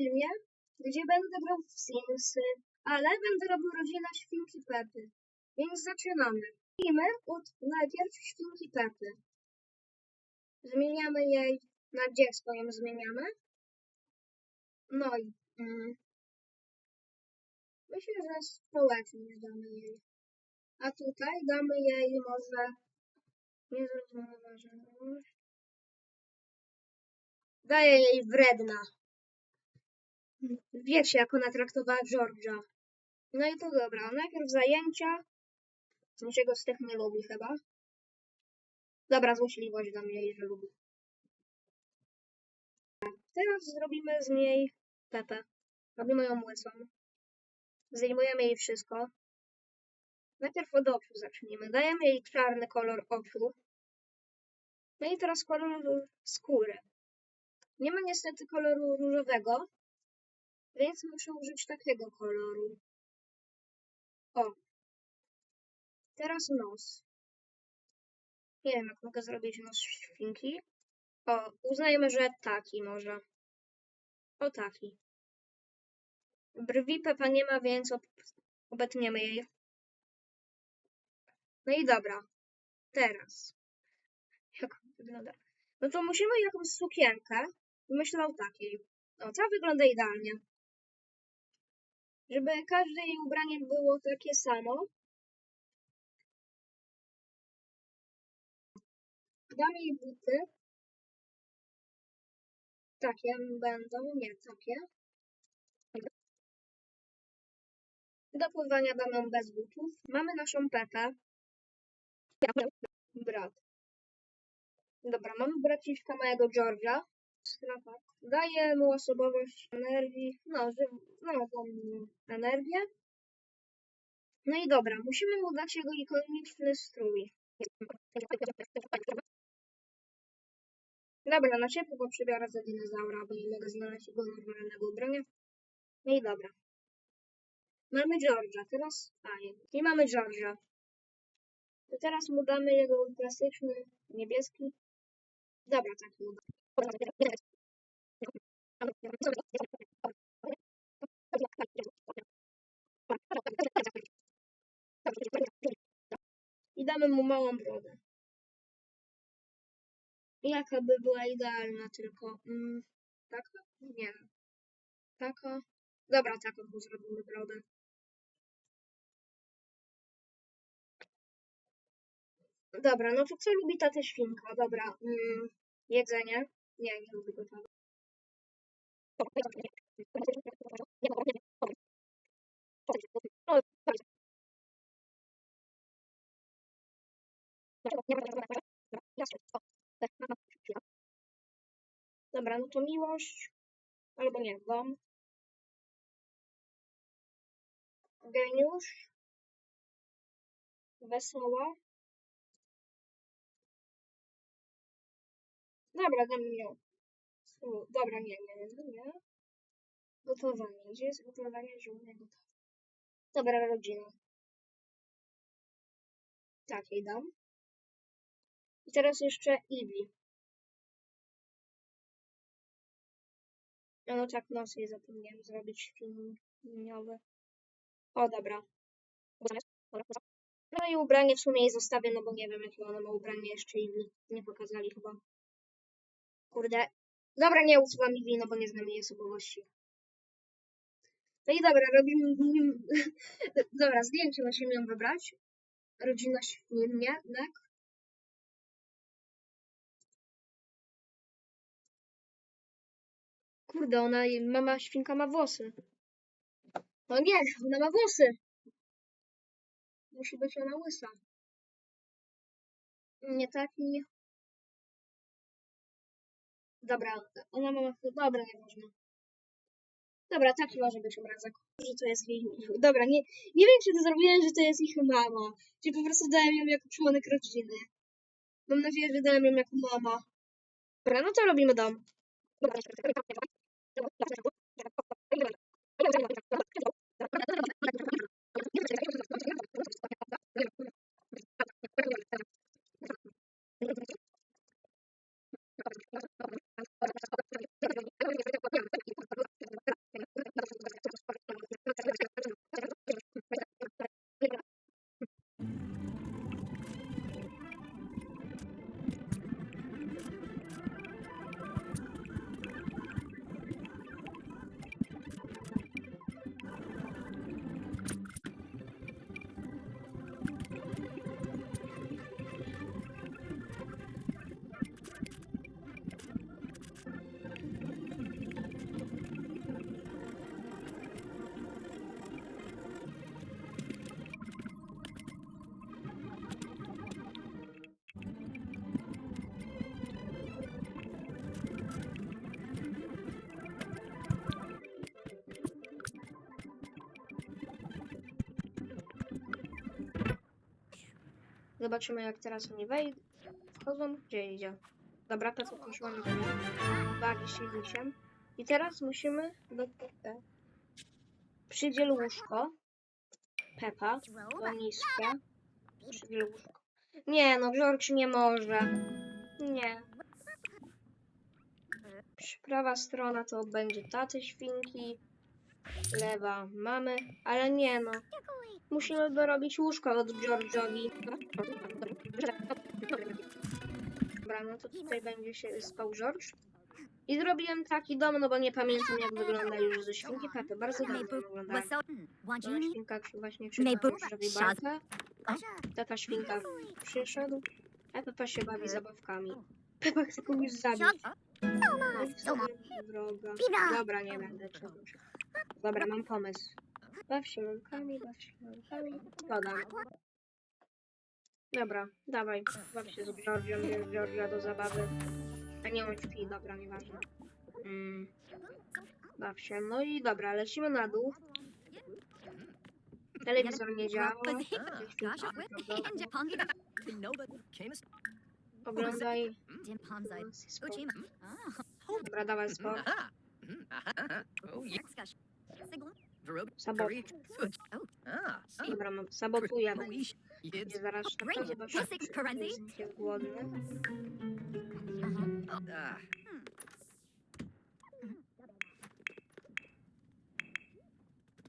filmie, gdzie będę grał w Simsy, ale będę robił rodzinę świnki Pepy. Więc zaczynamy. Zacznijmy od najpierw świnki Pepy. Zmieniamy jej na dziecko, ją zmieniamy. No i mm, myślę, że społeczność damy jej. A tutaj damy jej może niezrównoważoność. Daję jej wredna. Wiecie, jak ona traktowała George'a. No i to dobra. Najpierw zajęcia. Niczego z tych nie lubi chyba. Dobra, złośliwość dam jej, że lubi. Teraz zrobimy z niej Pepę. Robimy ją łysą. Zdejmujemy jej wszystko. Najpierw od oczu zacznijmy. Dajemy jej czarny kolor oczu. No i teraz kolor skóry. Nie ma niestety koloru różowego, więc muszę użyć takiego koloru. O. Teraz nos. Nie wiem, jak mogę zrobić nos świnki. O, uznajemy, że taki może. O taki. Brwi Pepa nie ma, więc ob obetniemy jej. No i dobra. Teraz. Jak wygląda? No to musimy jakąś sukienkę. Myślę o takiej. O, ta wygląda idealnie. Żeby każde jej ubranie było takie samo. Dam jej buty. Takie będą, nie takie. Do pływania damy bez butów. Mamy naszą Pepę. Brat. Dobra, mamy braciszka mojego George'a. Strefa. Daje mu osobowość energii. No, że, no, mu energię. No i dobra, musimy mu dać jego ikoniczny strój. Dobra, na ciepło go przybiorę za dinozaura, bo nie mogę znaleźć jego normalnego ubrania. No i dobra. Mamy George'a, teraz... A, nie. Mamy George'a. To teraz mu damy jego klasyczny niebieski. Dobra, taki mu damy. I damy mu małą brodę. Jaka by była idealna tylko? Mm, taka? Nie. Taka? Dobra, taką mu zrobimy brodę. Dobra, no to co lubi ta też świnka? Dobra, mm, jedzenie. Nie, nie lubi go tak. Dobra, no to miłość. Albo nie, dom. Geniusz. Wesoła. Dobra, dam. U, Dobra, nie, nie, nie, nie. Gotowanie. Gdzie jest gotowanie żółtego? Dobra, rodzina. Takiej dam. I teraz jeszcze Iwi. No, no tak, nos jej zapomniałem zrobić świniowy. O, dobra. No i ubranie w sumie jej zostawię, no bo nie wiem, jakie ona ma ubranie jeszcze Iwi. Nie pokazali chyba. Kurde. Dobra, nie usuwam Iwi, no bo nie znam jej osobowości. No i dobra, robimy... dobra, zdjęcie musimy ją wybrać. Rodzina świniak. Kurde, ona, mama świnka ma włosy. No nie, ona ma włosy. Musi być ona łysa. Nie taki. Dobra, ona ma. Dobra, nie można. Dobra, taki może być obrazek. Że to jest jej. Dobra, nie, nie wiem, czy to zrobiłem, że to jest ich mama. Czy po prostu dałem ją jako członek rodziny. Mam nadzieję, że dałem ją jako mama. Dobra, no to robimy dom. Zobaczymy jak teraz oni wejdą. Wchodzą, gdzie idzie. Dobra, na górę. Bawi się misiem. I teraz musimy do Pepy. Przydziel łóżko. Pepa. To niskie. Przydziel łóżko. Nie no, George nie może. Nie. Prawa strona to będzie taty świnki. Lewa mamy, ale nie no. Musimy dorobić łóżko od George'owi. Dobra, no to tutaj będzie się spał George. I zrobiłem taki dom, no bo nie pamiętam jak wygląda już ze świnki Pepy. Bardzo dobrze wygląda. Mama świnka właśnie krzyknęła George'owi barkę. Tata świnka przyszedł, a Pepa się bawi zabawkami. Pepa chce kogoś zabić. Wsadza wroga. Dobra, nie będę czegoś. Dobra, mam pomysł. Baw się lalkami, baw się lalkami. Dodam. Dobra, dawaj. Baw się z Georgią, bierz Georgia do zabawy. A nie on śpi, dobra, nieważne. Mm. Baw się. No i dobra, lecimy na dół. Telewizor nie działa. Oglądaj. Dobra, dawaj sport. Sabot. Dobra, mam sabotuję. Będzie zaraz szybko zobaczyć, czy jest głodny.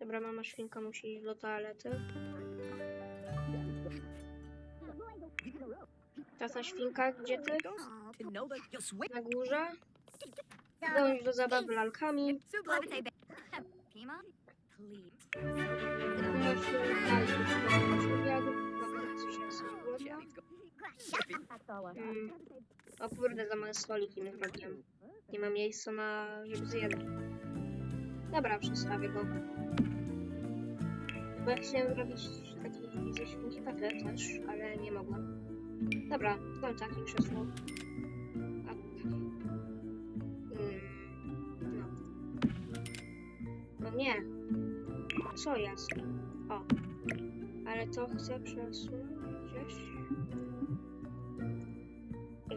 Dobra, mama świnka musi iść do toalety. Tata świnka, gdzie ty? Na górze? Dąż do zabawy lalkami. Mama świnka dalej do obiadu. Dobra, coś jest głodna. Mm. O kurde, za małe stoliki nie ma miejsca na, żeby zjeść. Dobra, przestawię go. Bo ja chciałem zrobić taki ze świnki też, ale nie mogłem. Dobra, dam takie krzesło. A, mm, no. No nie. Co jest? O. Ale to chcę przesunąć gdzieś.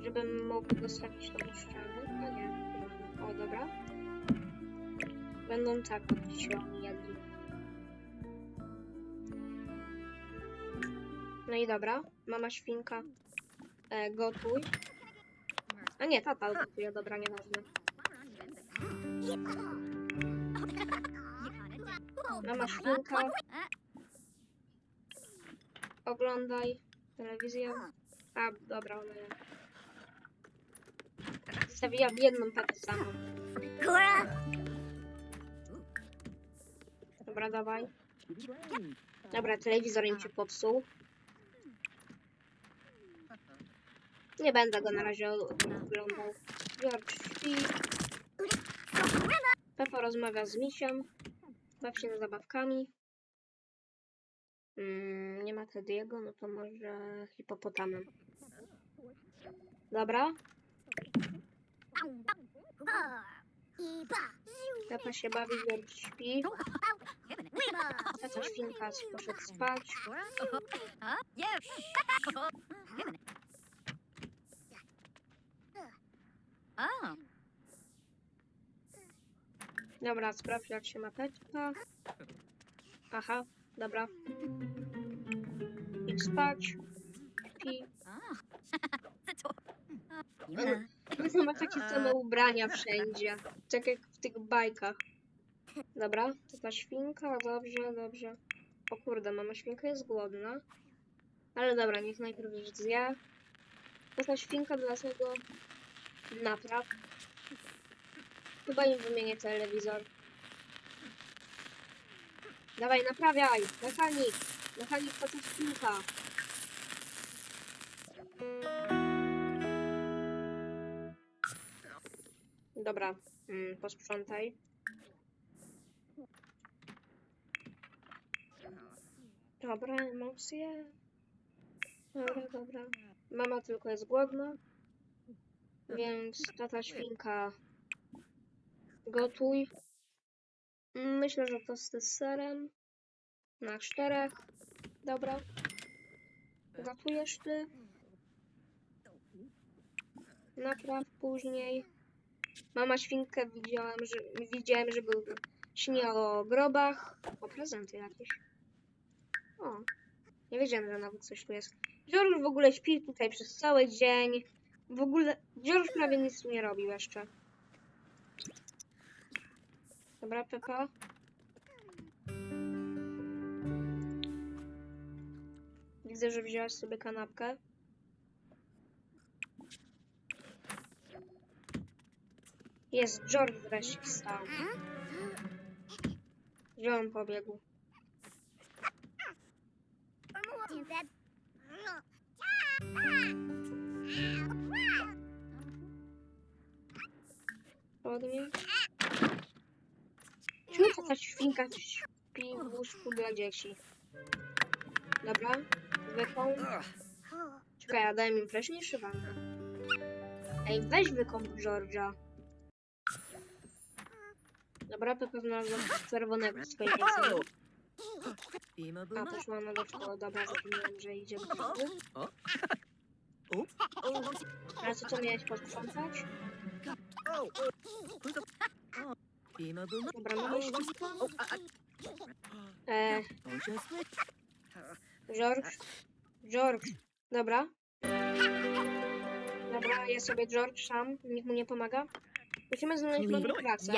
Żebym mógł dostawić to do ściany. No nie. O, dobra. Będą tak od No i dobra. Mama świnka. E, gotuj. A nie, tata gotuje, dobra, nieważne. Mama świnka. Oglądaj telewizję. A, dobra, ona nie. Zostawiłam jedną taką samą. Dobra, dawaj. Dobra, telewizor im się popsuł. Nie będę go na razie oglądał. George śpi. Pepa rozmawia z misiem. Baw się zabawkami. Mm, nie ma Tediego, no to może hipopotamem. Dobra, Pepa się bawi, George śpi. Tata świnka poszedł spać. Dobra, sprawdź jak się ma Pepa. Aha, dobra. Idź spać. Śpi. On ma takie same ubrania wszędzie. Tak jak w tych bajkach. Dobra, to ta świnka, dobrze, dobrze. O kurde, mama świnka jest głodna. Ale dobra, niech najpierw zje. To ta świnka dlatego napraw. Chyba im wymienię telewizor. Dawaj, naprawiaj! Mechanik! Mechanik to ta świnka. Dobra, mm, posprzątaj. Dobra, emocje. Dobra, dobra. Mama tylko jest głodna. Więc tata świnka gotuj. Myślę, że tosty z serem. Na czterech. Dobra. Gotujesz ty? Napraw później. Mama świnkę widziałem, że widziałem, że był śni o grobach. O prezenty jakieś. O. Nie wiedziałem, że nawet coś tu jest. George w ogóle śpi tutaj przez cały dzień. W ogóle George prawie nic nie robił jeszcze. Dobra, Pepa. Widzę, że wzięłaś sobie kanapkę. Jest, George wreszcie wstał. On pobiegł? Ładnie. Taka świnka śpi w łóżku dla dzieci? Dobra, wykąp. Czekaj, ja dałem im wcześniej szywankę. Ej, weź wykąp George'a. Dobra, to pewno czerwonego swojej. A, poszła ona do szkoły. Dobra, zapomniałem, że idzie do szkoły. A co, co miałeś posprzątać? Dobra, świnkę. E, George. George. Dobra. Dobra, ja sobie George sam. Nikt mu nie pomaga. Musimy znaleźć nową pracę.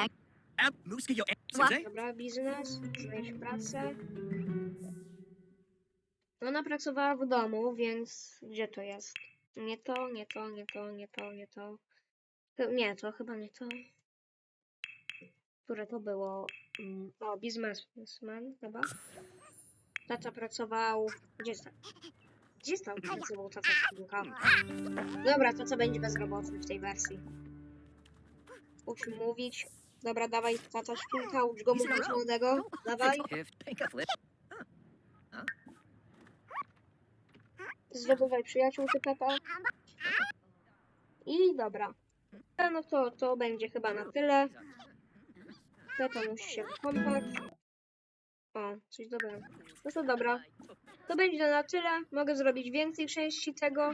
Dobra, biznes. Znaleźć pracę. Ona pracowała w domu, więc gdzie to jest? Nie to, nie to, nie to, nie to, nie. To- Nie, to chyba nie to. Które to było? Mm, O, biznesmen chyba. Tata pracował. Gdzie jest tata? Gdzie jest tam pracował tata świnka? Dobra, to co będzie bezrobotny w tej wersji? Ucz mówić. Dobra, dawaj tata świnka, ucz go mówić młodego. Dawaj. Zdobywaj przyjaciół, ty Pepa. I dobra. No to, to będzie chyba na tyle. Pepa musi się wykąpać. O, coś dobrego. No to dobra. To będzie na tyle. Mogę zrobić więcej części tego.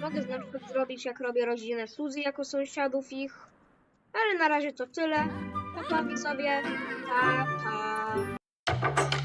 Mogę na przykład zrobić, jak robię rodzinę Suzy jako sąsiadów ich. Ale na razie to tyle. Pa, pa, widzowie. Pa, pa.